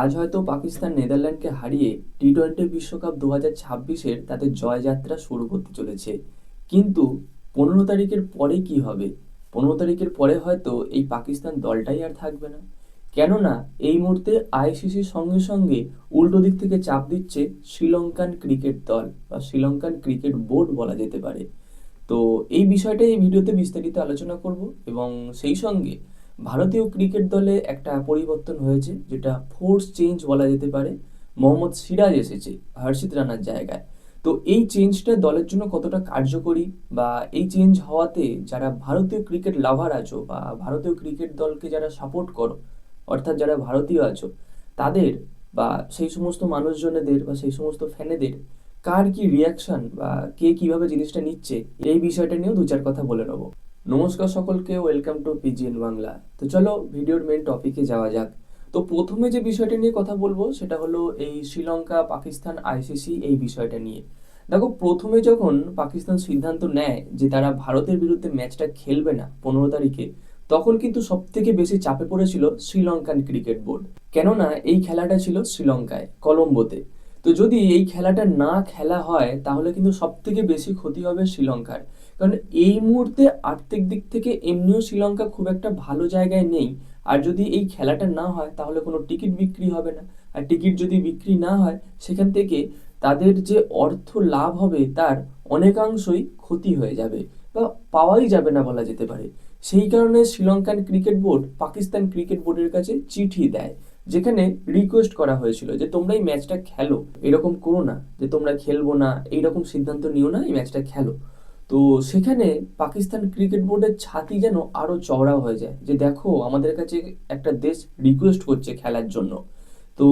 আজ হয়তো পাকিস্তান নেদারল্যান্ডকে হারিয়ে টি টোয়েন্টি বিশ্বকাপ দু হাজার ছাব্বিশের তাদের জয়যাত্রা শুরু করতে চলেছে। কিন্তু পনেরো তারিখের পরে কি হবে? পনেরো তারিখের পরে হয়তো এই পাকিস্তান দলটাই আর থাকবে না। কেননা এই মুহূর্তে আইসিসির সঙ্গে সঙ্গে উল্টো দিক থেকে চাপ দিচ্ছে শ্রীলঙ্কান ক্রিকেট দল বা শ্রীলঙ্কান ক্রিকেট বোর্ড বলা যেতে পারে। তো এই বিষয়টা এই ভিডিওতে বিস্তারিত আলোচনা করব এবং সেই সঙ্গে ভারতীয় ক্রিকেট দলে একটা পরিবর্তন হয়েছে, যেটা ফোর্স চেঞ্জ বলা যেতে পারে। মোহাম্মদ সিরাজ এসেছে হর্ষিত রানার জায়গায়। তো এই চেঞ্জটা দলের জন্য কতটা কার্যকরী বা এই চেঞ্জ হওয়াতে যারা ভারতীয় ক্রিকেট লাভার আছো বা ভারতীয় ক্রিকেট দলকে যারা সাপোর্ট করো, অর্থাৎ যারা ভারতীয় আছো, তাদের বা সেই সমস্ত মানুষজনেদের বা সেই সমস্ত ফ্যানেদের কার কি রিয়াকশন বা কে কীভাবে জিনিসটা নিচ্ছে, এই বিষয়টা নিয়েও দু চার কথা বলে নেব। নমস্কার সকলকে ওয়েলকাম টু পিজিএন বাংলা তো চলো ভিডিওর মেন টপিকে যাওয়া যাক। তো প্রথমে যে বিষয়টা নিয়ে কথা বলব, সেটা হলো এই শ্রীলঙ্কা, পাকিস্তান আইসিসি এই বিষয়টা নিয়ে। দেখো, প্রথমে যখন পাকিস্তান সিদ্ধান্ত নেয় যে তারা ভারতের বিরুদ্ধে ম্যাচটা খেলবে না পনেরো তারিখে, তখন কিন্তু সব থেকে বেশি চাপে পড়েছিল শ্রীলঙ্কান ক্রিকেট বোর্ড। কেননা, এই খেলাটা ছিল শ্রীলঙ্কায়, কলম্বোতে। তো যদি এই খেলাটা না খেলা হয়, তাহলে কিন্তু সব থেকে বেশি ক্ষতি হবে শ্রীলঙ্কার। কারণ এই মুহূর্তে আর্থিক দিক থেকে এমনিও শ্রীলঙ্কা খুব একটা ভালো জায়গায় নেই। আর যদি এই খেলাটা না হয়, তাহলে কোনো টিকিট বিক্রি হবে না। আর টিকিট যদি বিক্রি না হয়, সেখান থেকে তাদের যে অর্থ লাভ হবে, তার অনেকাংশই ক্ষতি হয়ে যাবে বা পাওয়াই যাবে না বলা যেতে পারে। সেই কারণে Sri Lankan cricket board Pakistan cricket বোর্ডের কাছে চিঠি দেয়, যেখানে রিকোয়েস্ট করা হয়েছিল যে, তোমরা এই ম্যাচটা খেলো। এরকম করো না যে, তোমরা খেলব না। এইরকম সিদ্ধান্ত নিও না, এই ম্যাচটা খেলো। তো সেখানে পাকিস্তান ক্রিকেট বোর্ডের ছাতি যেন আরও চওড়া হয়ে যায়। যে দেখো, আমাদের কাছে একটা দেশ রিকোয়েস্ট করছে খেলার জন্য। তো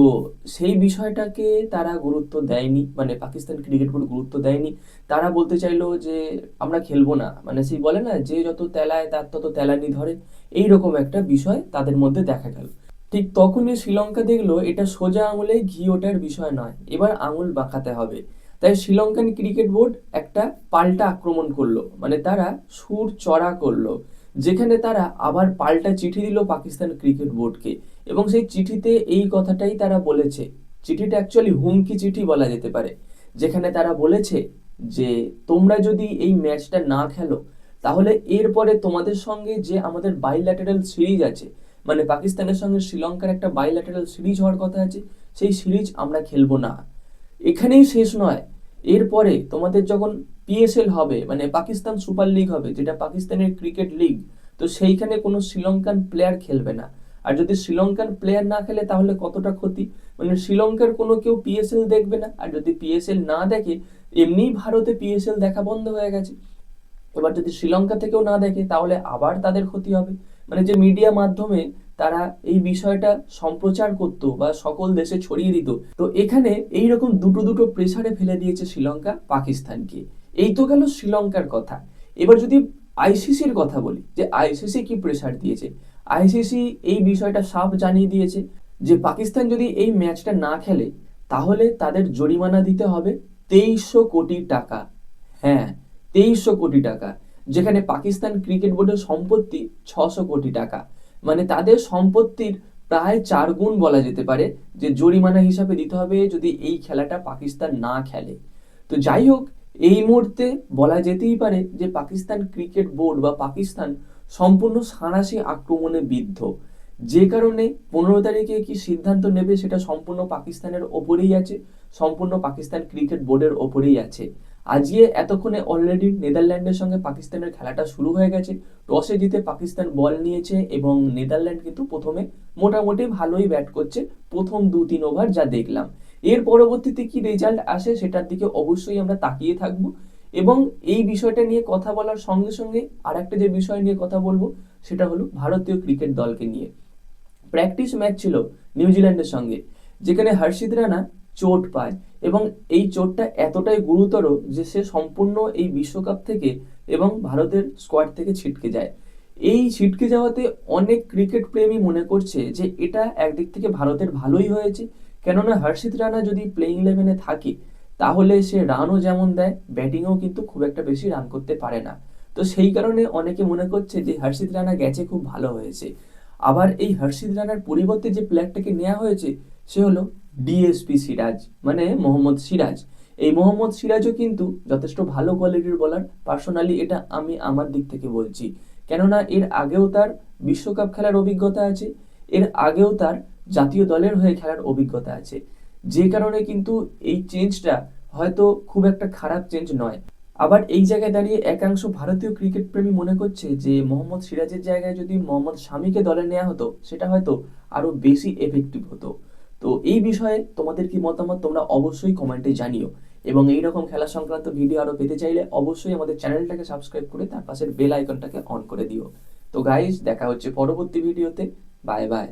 সেই বিষয়টাকে তারা গুরুত্ব দেয়নি মানে পাকিস্তান ক্রিকেট বোর্ড গুরুত্ব দেয়নি। তারা বলতে চাইলো যে, আমরা খেলব না। মানে সেই বলে না, যে যত তেলায়, তার তত তেলানি ধরে। এই রকম একটা বিষয় তাদের মধ্যে দেখা গেল। ঠিক তখনই শ্রীলঙ্কা দেখল, এটা সোজা আঙুলে ঘি ওঠার বিষয় নয়। এবার আঙুল বাঁকাতে হবে। তাই শ্রীলঙ্কান ক্রিকেট বোর্ড একটা পাল্টা আক্রমণ করল। মানে তারা সুর চড়া করল, যেখানে তারা আবার পাল্টা চিঠি দিল পাকিস্তান ক্রিকেট বোর্ডকে। এবং সেই চিঠিতে এই কথাটাই তারা বলেছে। চিঠিটা অ্যাকচুয়ালি হুমকি চিঠি বলা যেতে পারে। যেখানে তারা বলেছে যে, তোমরা যদি এই ম্যাচটা না খেলো, তাহলে এরপরে তোমাদের সঙ্গে যে আমাদের বাইল্যাটারাল সিরিজ আছে মানে পাকিস্তানের সঙ্গে শ্রীলঙ্কার একটা বাইল্যাটারাল সিরিজ হওয়ার কথা আছে, সেই সিরিজ আমরা খেলব না। এখানেই শেষ নয়। এরপরে তোমাদের যখন পিএসএল হবে মানে পাকিস্তান সুপার লিগ হবে, যেটা পাকিস্তানের ক্রিকেট লিগ, তো সেইখানে কোনো শ্রীলঙ্কান প্লেয়ার খেলবে না। আর যদি শ্রীলঙ্কান প্লেয়ার না খেলে, তাহলে কতটা ক্ষতি? মানে শ্রীলঙ্কার কোনো কেউ পিএসএল দেখবে না, আর যদি পিএসএল না দেখে, এমনিই ভারতে পিএসএল দেখা বন্ধ হয়ে গেছে। এবার যদি শ্রীলঙ্কা থেকেও না দেখে, তাহলে আবার তাদের ক্ষতি হবে। মানে যে মিডিয়া মাধ্যমে তারা এই বিষয়টা সম্প্রচার করতো বা সকল দেশে ছড়িয়ে দিত। তো এখানে এই রকম দুটো দুটো প্রেসারে ফেলে দিয়েছে শ্রীলঙ্কা পাকিস্তানকে। এই তো গেল শ্রীলঙ্কার কথা। এবার যদি আইসিসির কথা বলি, যে আইসিসি কি প্রেসার দিয়েছে? আইসিসি এই বিষয়টা সাফ জানিয়ে দিয়েছে যে পাকিস্তান যদি এই ম্যাচটা না খেলে, তাহলে তাদের জরিমানা দিতে হবে তেইশশো কোটি টাকা। হ্যাঁ তেইশশো কোটি টাকা, যেখানে পাকিস্তান ক্রিকেট বোর্ডের সম্পত্তি ছশো কোটি টাকা। মানে তাদের সম্পত্তির প্রায় চার গুণ বলা যেতে পারে যে জরিমানা হিসাবে দিতে হবে যদি এই খেলাটা পাকিস্তান না খেলে। তো যাই হোক, এই মুহূর্তে বলা যেতেই পারে যে পাকিস্তান ক্রিকেট বোর্ড বা পাকিস্তান সম্পূর্ণ সাঁড়াশি আক্রমণে বিদ্ধ। যে কারণে পনেরো তারিখে কি সিদ্ধান্ত নেবে সেটা সম্পূর্ণ পাকিস্তানের ওপরেই আছে, সম্পূর্ণ পাকিস্তান ক্রিকেট বোর্ডের ওপরেই আছে। আজকে এতক্ষণে অলরেডি নেদারল্যান্ডের সঙ্গে পাকিস্তানের খেলাটা শুরু হয়ে গেছে। টসে জিতে পাকিস্তান বল নিয়েছে এবং নেদারল্যান্ড কিন্তু প্রথমে মোটামুটি ভালোই ব্যাট করছে, প্রথম দু তিন ওভার যা দেখলাম। এর পরবর্তীতে কি রেজাল্ট আসে সেটার দিকে অবশ্যই আমরা তাকিয়ে থাকব এবং এই বিষয়টা নিয়ে কথা বলার সঙ্গে সঙ্গে আর একটা যে বিষয় নিয়ে কথা বলব সেটা হলো ভারতীয় ক্রিকেট দলকে নিয়ে। প্র্যাকটিস ম্যাচ ছিল নিউজিল্যান্ডের সঙ্গে, যেখানে হর্ষিত রানা চোট পায়। এবং এই চোটটা এতটাই গুরুতর যে সে সম্পূর্ণ এই বিশ্বকাপ থেকে এবং ভারতের স্কোয়াড থেকে ছিটকে যায়। এই ছিটকে যাওয়াতে অনেক ক্রিকেট প্রেমী মনে করছে যে এটা একদিক থেকে ভারতের ভালোই হয়েছে। কেননা হর্ষিত রানা যদি প্লেইং ইলেভেনে থাকে, তাহলে সে রানও যেমন দেয় ব্যাটিংও কিন্তু খুব একটা বেশি রান করতে পারে না। তো সেই কারণে অনেকে মনে করছে যে হর্ষিত রানা গেছে, খুব ভালো হয়েছে। আবার এই হর্ষিত রানার পরিবর্তে যে প্লেয়ারটাকে নেওয়া হয়েছে, সে হলো ডিএসপি সিরাজ মানে মোহাম্মদ সিরাজ। এই মোহাম্মদ সিরাজও কিন্তু যথেষ্ট ভালো কোয়ালিটির বলার পার্সোনালি এটা আমি আমার দিক থেকে বলছি। কেননা এর আগেও তার বিশ্বকাপ খেলার অভিজ্ঞতা আছে, এর আগেও তার জাতীয় দলের হয়ে খেলার অভিজ্ঞতা আছে। যে কারণে কিন্তু এই চেঞ্জটা হয়তো খুব একটা খারাপ চেঞ্জ নয়। আবার এই জায়গায় দাঁড়িয়ে একাংশ ভারতীয় ক্রিকেট প্রেমী মনে করছে যে, মোহাম্মদ সিরাজের জায়গায় যদি মোহাম্মদ শামিকে দলে নেওয়া হতো, সেটা হয়তো আরও বেশি এফেক্টিভ হতো। তো এই বিষয়ে তোমাদের কি মতামত তোমরা অবশ্যই কমেন্টে জানিও। এবং এই রকম খেলা সংক্রান্ত ভিডিও আরও পেতে চাইলে অবশ্যই আমাদের চ্যানেলটাকে সাবস্ক্রাইব করে তার পাশের বেল আইকনটাকে অন করে দিও। তো গাইজ দেখা হচ্ছে পরবর্তী ভিডিওতে বাই বাই